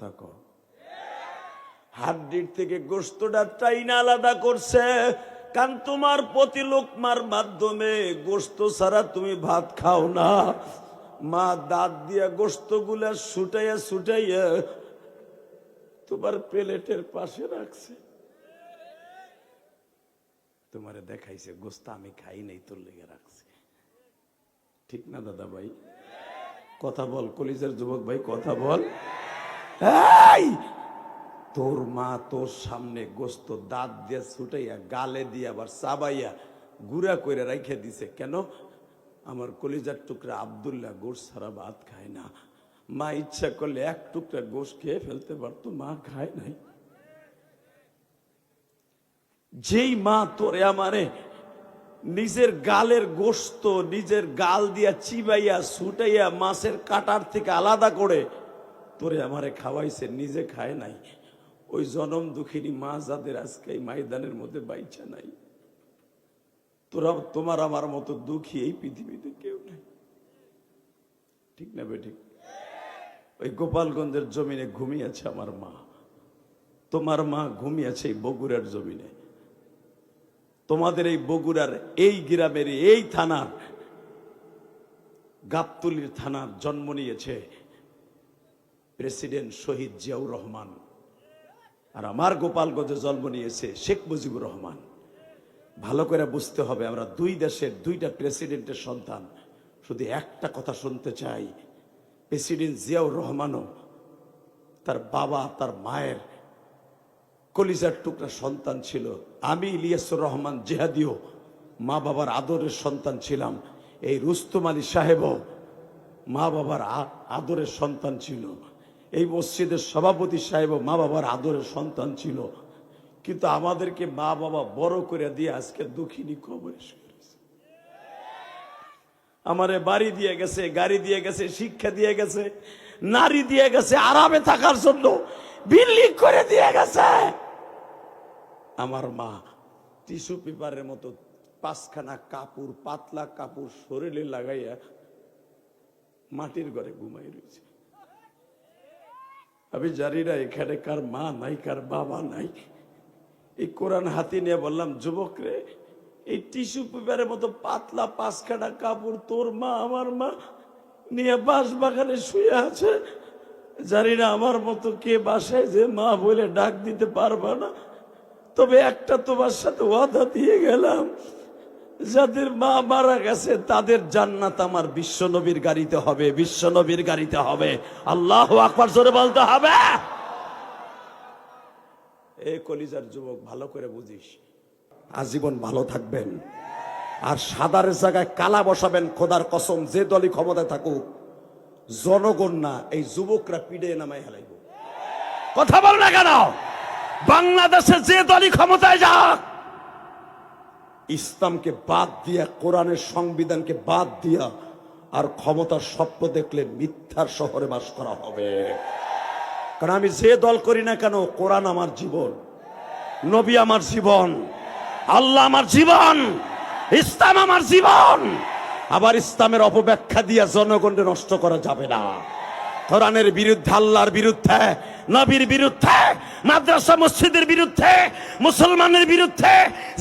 কথা ক হাড্ডির থেকে গোস্তটা টাইনা আলাদা করছে। কারণ তোমার প্রতি লোকমার মাধ্যমে গোস্ত ছাড়া তুমি ভাত খাও না। মা দাঁত দিয়া গোস্তগুলা ছুটাইয়া ছুটাইয়া তোমার প্লেটের পাশে রাখছে। তোমারে দেখাইছে গোস্ত আমি খাই নাই, তোর লেগে রাখছে। ঠিক না দাদা ভাই? কথা বল, কলিজের যুবক ভাই, কথা বল। তোর মা তোর সামনে গোস্ত দাঁত দিয়ে ছুটাইয়া, গালে দিয়ে আবার চাবাইয়া গুড়া করে রাইখে দিছে। কেন? আমার কলিজার টুকরা আবদুল্লাহ গোশ ছাড়া ভাত খায় না। মা ইচ্ছা করলে এক টুকরা গোশ খেয়ে ফেলতে পারতো, মা খায় নাই। যেই মা তোরে আমারে নিজের গালের গোস্ত, নিজের গাল দিয়া চিবাইয়া, ছুটাইয়া মাছের কাটার থেকে আলাদা করে তোরে আমারে খাওয়াইছে, নিজে খায় নাই। ওই জনম দুঃখিনী মা যাদের আজকে এই ময়দানের মধ্যে বাইচা নাই। তোরা, তোমার আমার মতো দুঃখী এই পৃথিবীতে কেউ নাই। ঠিক না বেঠিক ওই গোপালগঞ্জের জমিনে ঘুমিয়েছে আমার মা। তোমার মা ঘুমিয়েছে এই বগুড়ার জমিনে। তোমাদের এই বগুড়ার এই গ্রামের এই থানার গাবতলির থানার জন্ম নিয়েছে। প্রেসিডেন্ট শহীদ জিয়াউর রহমান আর আমার গোপালগঞ্জে জন্ম নিয়েছে শেখ মুজিবুর রহমান। ভালো করে বুঝতে হবে, আমরা দুই দেশের দুইটা প্রেসিডেন্টের সন্তান। শুধু একটা কথা শুনতে চাই, প্রেসিডেন্ট জিয়াউর রহমানও তার বাবা, তার মায়ের কলিজার টুকরা সন্তান ছিল। আমি ইলিয়াসুর রহমান জেহাদিও মা বাবার আদরের সন্তান ছিলাম। এই রুস্তম আলী সাহেবও মা বাবার আদরের সন্তান ছিল। এই মসজিদের সভাপতি সাহেবও মা বাবার আদরের সন্তান ছিল। কিন্তু আমাদেরকে মা বাবা বড় করে দিয়ে আজকে দুঃখিনী করেছে আমারে বাড়ি দিয়ে গেছে, গাড়ি দিয়ে গেছে, শিক্ষা দিয়ে গেছে, নারী দিয়ে গেছে, আরামে থাকার জন্য বিল্ডিং করে দিয়ে গেছে। আমার মা টিস্যু পেপারের মতো পাঁচখানা কাপড়, পাতলা কাপড় শরীরে লাগাইয়া মাটির ঘরে ঘুমাই রয়েছে। আমি জানি না, এখানে কার মা নাই, কার বাবা নাই। এই কোরআন হাতি নিয়ে বললাম, যুবক রে, এই টিস্যু পেপারের মতো পাতলা পাঁচখানা কাপড় তোর মা, আমার মা নিয়ে বাঁশ বাগানে শুয়ে আছে। জানি না আমার মতো কে বাসায় যে মা বলে ডাক দিতে পারবা না। তবে একটা তোমার সাথে ওয়াদা দিয়ে গেলাম। যাদের মা মারা গেছে, তাদের জান্নাত আমার বিশ্ব নবীর গাড়িতে হবে বিশ্ব নবীর গাড়িতে হবে। আল্লাহ আকবার, জোরে বলতে হবে। এ কলিজার যুবক, ভালো করে বুঝিস। আজীবন ভালো থাকবেন। আর সাদার জায়গায় কালা বসাবেন, খোদার কসম, যে দলই ক্ষমতায় থাকুক, জনগণ না, এই যুবকরা পিড়ে নামাই হেলাইব। কথা বল না কেন? বাংলাদেশে যে দলই ক্ষমতায় যাক ইসলামকে বাদ দিয়া, কোরআনের সংবিধানকে বাদ দিয়া আর ক্ষমতার স্বপ্ন দেখলে মিথ্যার শহরে বাস করা হবে। কারণ আমি যে দল করি না কেন, কোরআন আমার জীবন, নবী আমার জীবন, আল্লাহ আমার জীবন, ইসলাম আমার জীবন। আবার ইসলামের অপব্যাখ্যা দিয়া জনগণকে নষ্ট করা যাবে না। কোরআনের বিরুদ্ধে, আল্লাহর বিরুদ্ধে, নবীর বিরুদ্ধে, মাদ্রাসা, মসজিদের বিরুদ্ধে, মুসলমানের বিরুদ্ধে,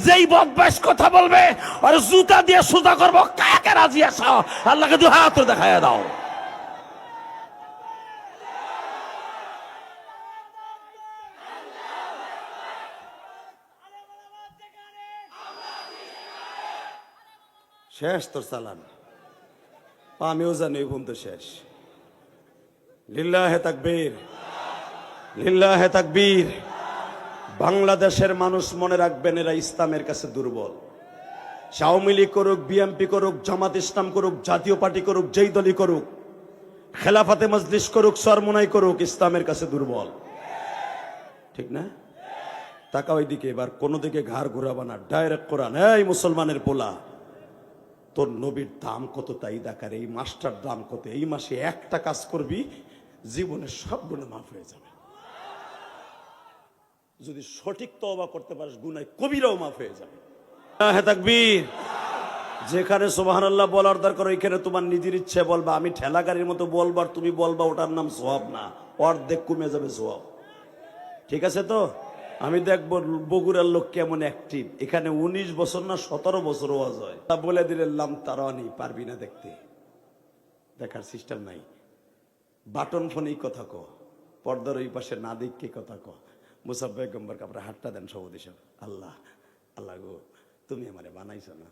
যেই বদমাস কথা বলবে, আর জুতা দিয়ে সুতা করব, কাকে রাজি আসা আল্লাহকে দু হাত দেখায় দাও। শেষ তোর চালান আমিও জানি পর্যন্ত শেষ। লিল্লাহে তাকবীর। লিল্লাহে তাকবীর। বাংলাদেশের মানুষ মনে রাখবেন এরা ইসলামের কাছে দুর্বল। আওয়ামী লীগ করুক বিএমপি করুক, জামাত ইসলাম করুক, জাতীয় পার্টি করুক, যেই দলই করুক, খেলাফাতে মজলিস করুক, সরমুনাই করুক, ইসলামের কাছে দুর্বল। ঠিক না? তাকা ওইদিকে এবার কোনো দিকে ঘাড় ঘুরাবা না। ডাইরেক্ট কোরআন, এই মুসলমানের পোলা, তোর নবীর দাম কত তাই দেখার? এই মাসটার দাম কত? এই মাসে একটা কাজ করবি জীবনের সব গুণে মাফ হয়ে যাবে। যদি সঠিক তওবা করতে পারিস, গুনায় কবিরাও মাফ হয়ে যাবে। হ্যাঁ তাকবীর। যেখানে সোবাহান আল্লাহ বলার দরকার, ওইখানে তোমার নিজের ইচ্ছে বলবা। আমি ঠেলা গাড়ির মতো বলবার তুমি বলবা, ওটার নাম সোহাব না। অর্ধেক কমে যাবে জবাব ঠিক আছে তো? আমি দেখব বগুড়ার লোক কেমন অ্যাক্টিভ এখানে উনিশ বছর না সতেরো বছর ওয়াজ হয়। তা বলে দিলেন লাম তারানি পারবি না দেখতে। দেখার সিস্টেম নাই। বাটন ফোনেই কথা ক, পর্দার ওই পাশে না দেখকে কথা ক। মুসাফ বেগম্বর কাপড়ে হাতটা দেন সব আল্লাহ আল্লাহ গো, তুমি আমারে বানাইছো না।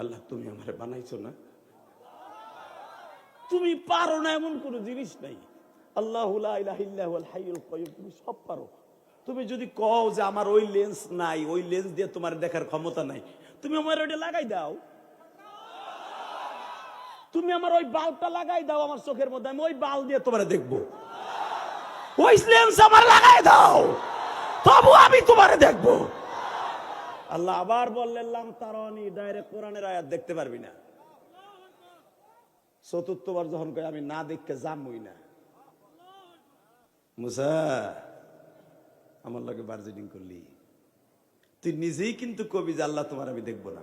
আল্লাহ, তুমি আমারে বানাইছো না। তুমি পারো না এমন কোনো জিনিস নাই। আল্লাহ তুমি সব পারো। তুমি যদি কও যে আমার ওই লেন্স নাই, ওই লেন্স দিয়ে তোমার দেখার ক্ষমতা নাই, তুমি আমার ওইটা লাগাই দাও। তুমি আমার ওই বাল্বটা লাগাই দাও আমার চোখের মধ্যে, আমি ওই বাল দিয়ে তোমার দেখব। ওই লেন্স আমার লাগাই দাও, তবু আমি তোমারে দেখব। আল্লাহ আবার বললেন, লাম তারানি, ডাইরেক্ট কোরআনের আয়াত দেখতে পারবি না। চতুর্থবার যখন কই আমি না দেখতে যামই না। মুসা, আমার লগে বার্জেনিং করলি। তুই নিজেই কিন্তু কবি যে আল্লাহ তোমার আমি দেখব না।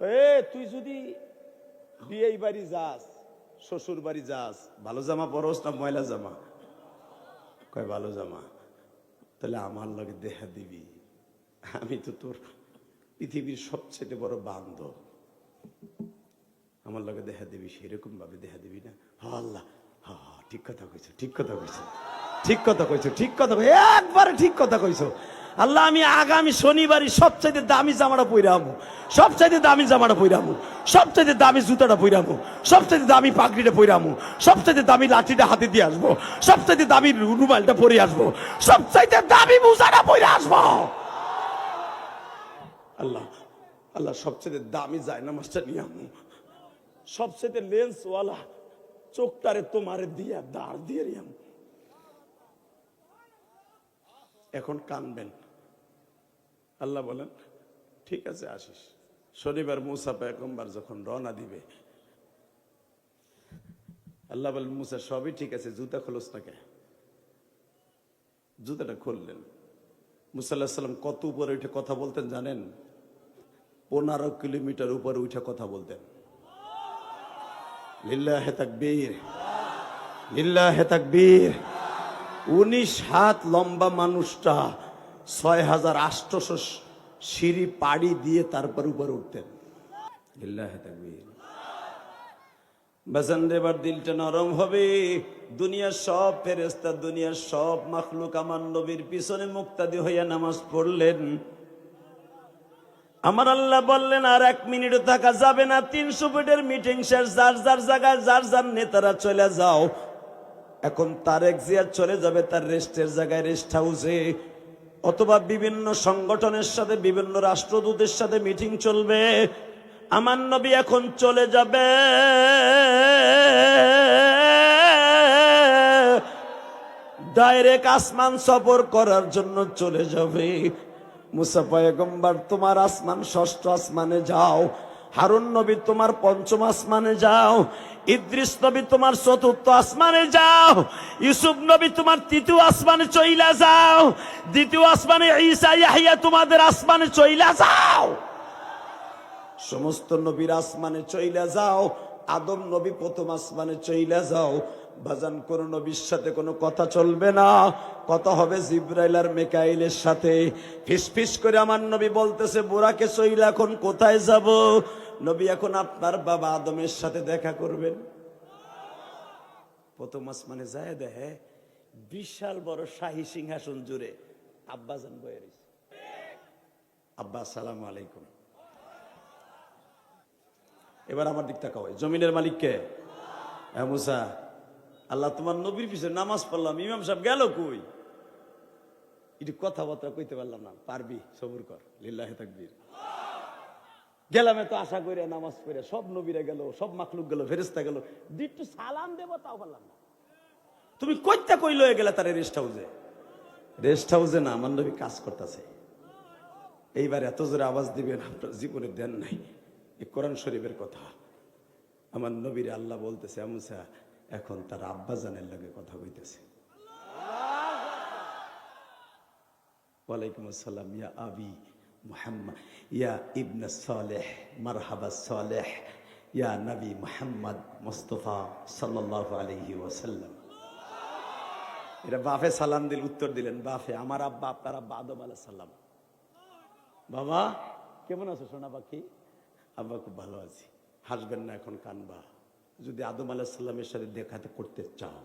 এ, তুই যদি বিয়ে বাড়ি যাস, শ্বশুর বাড়ি যাস, ভালো জামা পরস না ময়লা জামা? কয়, ভালো জামা। তাহলে আমার লগে দেখা দিবি। আমি তো তোর পৃথিবীর সবচেয়ে বড় বান্ধব আমার লগে দেখা দিবি সেরকম ভাবে দেখা দিবি না। হা, আল্লাহ। হা ঠিক কথা কইছো, ঠিক কথা কইছো। ঠিক কথা কইছো, ঠিক কথা একবারে ঠিক কথা কইছো। আল্লাহ, আমি আগামী শনিবারই সবচাইতে দামি জামাটা পইরামু সবচাইতে দামি জামাটা পইরামু সবচাইতে দামি জুতাটা পইরামু সবচাইতে দামি পাগড়িটা পইরামু সবচাইতে দামি লাঠিটা হাতে দিয়ে আসব। সবচাইতে দামি রুমালটা পরে আসব। সবচাইতে দামি মোজাটা পরে আসব। আল্লাহ আল্লাহ সবচেয়ে দামি যায় নামাজটা নিয়ে আমু সবচেয়ে লেন্সওয়ালা চোখটারে তোমারে দিয়া, দাঁড় দিয়ে রিয়াম এখন কানবেন। আল্লাহ বলেন, ঠিক আছে, আসিস। শনিবার মুসা পেগম্বার যখন রওনা দিবে, আল্লাহ বলেন, মুসা, সবই ঠিক আছে, জুতা খোলস না কে? জুতাটা খুললেন। মুসাল্লাহ সাল্লাম কত উপরে উঠে কথা বলতেন জানেন? পনেরো কিলোমিটার উপরে উঠে কথা বলতেন। লিল্লাহে তাকবীর লিল্লাহে তাকবীর। উনিশ হাত লম্বা মানুষটা ছয় হাজার আটশোশো সিঁড়ি পাড়ি দিয়ে তারপর উপরে উঠতেন। তাকবীর। দেবার দিলটা নরম হবে। দুনিয়ার সব ফেরেস্তা দুনিয়ার সব মাখলুক আমার নবীর পিছনে মুক্তাদি হইয়া নামাজ পড়লেন। আমার আল্লাহ বললেন, আর এক মিনিটও থাকা যাবে না, তিনশো ফিটের মিটিং শেষ, যার যার জায়গায়, যার যার নেতারা চলে যাও এখন তারেক জিয়ার চলে যাবে তার রেস্টের জায়গায় রেস্ট হাউসে। অথবা বিভিন্ন সংগঠনের সাথে, বিভিন্ন রাষ্ট্রদূতের সাথে মিটিং চলবে। আমার নবী এখন চলে যাবে। ডাইরেক্ট আসমান সফর করার জন্য চলে যাবে। মুসা পয়গম্বর, তোমার আসমান ষষ্ঠ আসমানে যাও। হারুন নবী, তোমার পঞ্চম আসমানে যাও। ইদ্রিস নবী তোমার চতুর্থ আসমানে যাও। ইউসুফ নবী তোমার তৃতীয় আসমানে চইলা যাও। দ্বিতীয় আসমানে ঈসা, ইয়াহিয়া তোমাদের আসমানে চইলা যাও। সমস্ত নবীর আসমানে চইলা যাও। আদম নবী প্রথম আসমানে চইলা যাও। বাজান কোন নবীর সাথে কোনো কথা চলবে না। কথা হবে জিব্রাইল আর মেকাইলের সাথে। ফিস ফিস করে আমার নবী বলতেছে বুড়াকে চইলা এখন কোথায় যাব? নবী এখন আপনার বাবা আদমের সাথে দেখা করবেন। প্রথম আসমানে যায় দেখে বিশাল বড় শাহী সিংহাসন জুড়ে আব্বাজান বয়ে রয়েছে। আব্বা, আসসালামু আলাইকুম। এবার আমার দিক তাকাও, জমিনের মালিক কে? হ্যাঁ মুসা, আল্লাহ তোমার নবীর পিছনে নামাজ পড়লাম, ইমাম সাহেব গেল কই? একটু কথাবার্তা কইতে পারলাম না, পারবি, সবুর কর, লিল্লাহে তাকবীর। গেলাম তো আশা করে নামাজ পড়ে সব নবীরা গেল সব মাখলুক গেল ফেরেস্তা গেল। একটু সালাম দেবো তাও পারলাম না। তুমি কইতে কই লয়ে গেলে তার রেস্ট হাউসে রেস্ট হাউসে না আমার নবী কাজ করতেছে। এইবার এত জোরে আওয়াজ দিবেন আপনার জীবনে দেন নাই। এ কোরআন শরীফের কথা। আমার নবীর আল্লাহ বলতেছে আমসা এখন তার আব্বা জানের লাগে কথা কইতেছে। ওয়ালাইকুম আসসালাম ইয়া আবি। মুহাম্মদ, ইয়া ইবনে সালেহ, মারহাবা সালেহ, ইয়া নবী মুহাম্মদ মুস্তফা সাল্লাল্লাহু আলাইহি ওয়াসাল্লাম। এটা বাফে সালাম দিল উত্তর দিলেন, বাফে আমার আব্বা, আপনার আব্বা আদম আলাহ সাল্লাম বাবা, কেমন আছো সোনা পাখি? আব্বা খুব ভালো আছি। হাসবেন না এখন কানবা। যদি আদম আলাহ সাল্লামের সাথে দেখাতে করতে চাও।